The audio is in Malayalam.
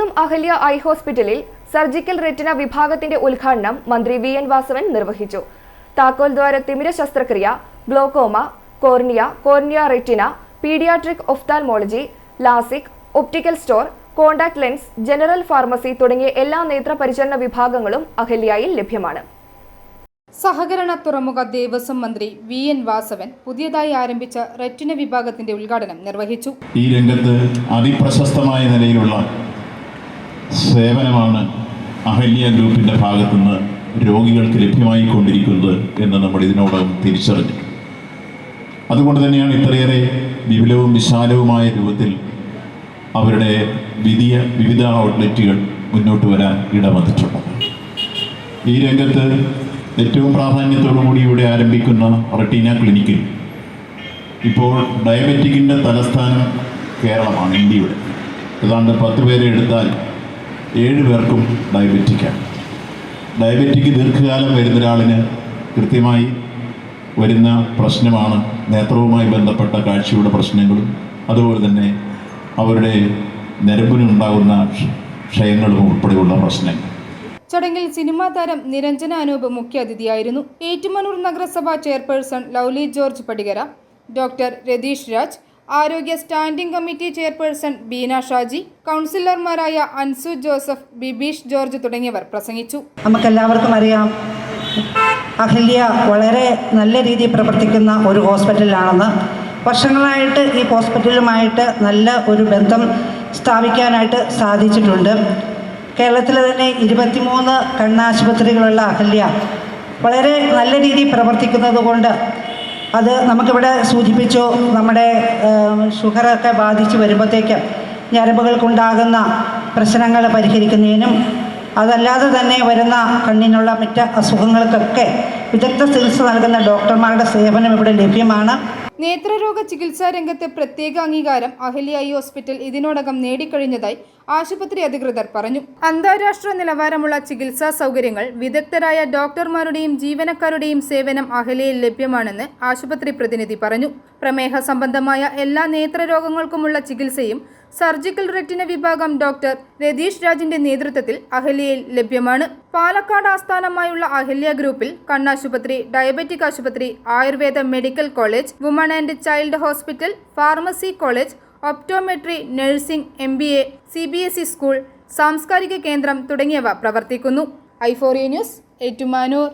കുന്നംകുളം അഹല്യ ഐ ഹോസ്പിറ്റലിൽ സർജിക്കൽ റെറ്റിന വിഭാഗത്തിന്റെ ഉദ്ഘാടനം മന്ത്രി വി എൻ വാസവൻ നിർവഹിച്ചു. താക്കോൽ ദ്വാര തിമിര ശസ്ത്രക്രിയ glaucoma cornea cornea retina paediatric ophthalmology LASIK optical store contact lens general pharmacy തുടങ്ങിയ എല്ലാ നേത്രപരിചരണ വിഭാഗങ്ങളും അഹല്യയിൽ ലഭ്യമാണ്. സഹകരണ തുറമുഖ ദേവസ്വം മന്ത്രി വി എൻ വാസവൻ പുതിയതായി ആരംഭിച്ച റെറ്റിന വിഭാഗത്തിന്റെ ഉദ്ഘാടനം നിർവഹിച്ചു. ഈ രംഗത്ത് അതിപ്രശസ്തമായ നിലയിലുള്ള സേവനമാണ് അഹല്യ ഗ്രൂപ്പിന്റെ ഭാഗത്തുനിന്ന് രോഗികൾക്ക് ലഭ്യമായി കൊണ്ടിരിക്കുന്നത് എന്ന് നമ്മൾ ഇതിനോടകം തിരിച്ചറിഞ്ഞു. അതുകൊണ്ട് തന്നെയാണ് ഇത്രയേറെ വിപുലവും വിശാലവുമായ രൂപത്തിൽ അവരുടെ വിധിയ വിവിധ ഔട്ട്ലെറ്റുകൾ മുന്നോട്ട് വരാൻ ഇടവന്നിട്ടുള്ളത്. ഈ രംഗത്ത് ഏറ്റവും പ്രാധാന്യത്തോടു കൂടി ഇവിടെ ആരംഭിക്കുന്ന റട്ടീന ക്ലിനിക്കിൽ ഇപ്പോൾ ഡയബറ്റിക്കിന്റെ തലസ്ഥാനം കേരളമാണ് ഇന്ത്യയുടെ. ഏതാണ്ട് പത്ത് പേരെ എടുത്താൽ ഏഴ് പേർക്കും ഡയബറ്റിക്കാണ്. ഡയബറ്റിക് ദീർഘകാലം വരുന്ന ഒരാളിന് കൃത്യമായി വരുന്ന പ്രശ്നമാണ് നേത്രവുമായി ബന്ധപ്പെട്ട കാഴ്ചയുടെ പ്രശ്നങ്ങളും അതുപോലെ തന്നെ അവരുടെ ഞരമ്പിനുണ്ടാകുന്ന ക്ഷ- ക്ഷയങ്ങളും ഉൾപ്പെടെയുള്ള പ്രശ്നങ്ങൾ. ചടങ്ങിൽ സിനിമാ താരം നിരഞ്ജന അനൂപ് മുഖ്യാതിഥിയായിരുന്നു ഏറ്റുമാനൂർ നഗരസഭ chairperson Lovely George Padikara doctor Ratheesh Raj ആരോഗ്യ standing committee chairperson Beena Shaji കൗൺസിലർമാരായ അൻസു ജോസഫ് ബിബീഷ് ജോർജ് തുടങ്ങിയവർ പ്രസംഗിച്ചു. നമുക്കെല്ലാവർക്കും അറിയാം അഹല്യ വളരെ നല്ല രീതിയിൽ പ്രവർത്തിക്കുന്ന ഒരു ഹോസ്പിറ്റലാണെന്ന് വർഷങ്ങളായിട്ട് ഈ ഹോസ്പിറ്റലുമായിട്ട് നല്ല ഒരു ബന്ധം സ്ഥാപിക്കാനായിട്ട് സാധിച്ചിട്ടുണ്ട്. കേരളത്തിലെ തന്നെ ഇരുപത്തിമൂന്ന് കണ്ണാശുപത്രികളുള്ള അഹല്യ വളരെ നല്ല രീതിയിൽ പ്രവർത്തിക്കുന്നത് കൊണ്ട് അത് നമുക്കിവിടെ സൂചിപ്പിച്ചു നമ്മുടെ ഷുഗറൊക്കെ ബാധിച്ച് വരുമ്പോഴത്തേക്ക് ഞരമ്പുകൾക്കുണ്ടാകുന്ന പ്രശ്നങ്ങൾ പരിഹരിക്കുന്നതിനും അതല്ലാതെ തന്നെ വരുന്ന കണ്ണിനുള്ള മറ്റ് അസുഖങ്ങൾക്കൊക്കെ വിദഗ്ധ ചികിത്സ നൽകുന്ന ഡോക്ടർമാരുടെ സേവനം ഇവിടെ ലഭ്യമാണ്. നേത്രരോഗ ചികിത്സാ രംഗത്തെ പ്രത്യേക അംഗീകാരം അഹല്യ ഐ ഹോസ്പിറ്റൽ ഇതിനോടകം നേടിക്കഴിഞ്ഞതായി ആശുപത്രി അധികൃതർ പറഞ്ഞു. അന്താരാഷ്ട്ര നിലവാരമുള്ള ചികിത്സാ സൗകര്യങ്ങൾ വിദഗ്ധരായ ഡോക്ടർമാരുടെയും ജീവനക്കാരുടെയും സേവനം അഹലയിൽ ലഭ്യമാണെന്ന് ആശുപത്രി പ്രതിനിധി പറഞ്ഞു. പ്രമേഹ സംബന്ധമായ എല്ലാ നേത്രരോഗങ്ങൾക്കുമുള്ള ചികിത്സയും സർജിക്കൽ റെറ്റിന വിഭാഗം ഡോക്ടർ രതീഷ് രാജിന്റെ നേതൃത്വത്തിൽ അഹല്യയിൽ ലഭ്യമാണ്. പാലക്കാട് ആസ്ഥാനമായുള്ള അഹല്യ ഗ്രൂപ്പിൽ കണ്ണാശുപത്രി ഡയബറ്റിക് ആശുപത്രി Ayurveda medical college woman and child hospital pharmacy college optometry nursing M B A C B S E school സാംസ്കാരിക കേന്ദ്രം തുടങ്ങിയവ പ്രവർത്തിക്കുന്നു. ഐഫോറിയ ന്യൂസ് ഏറ്റുമാനൂർ.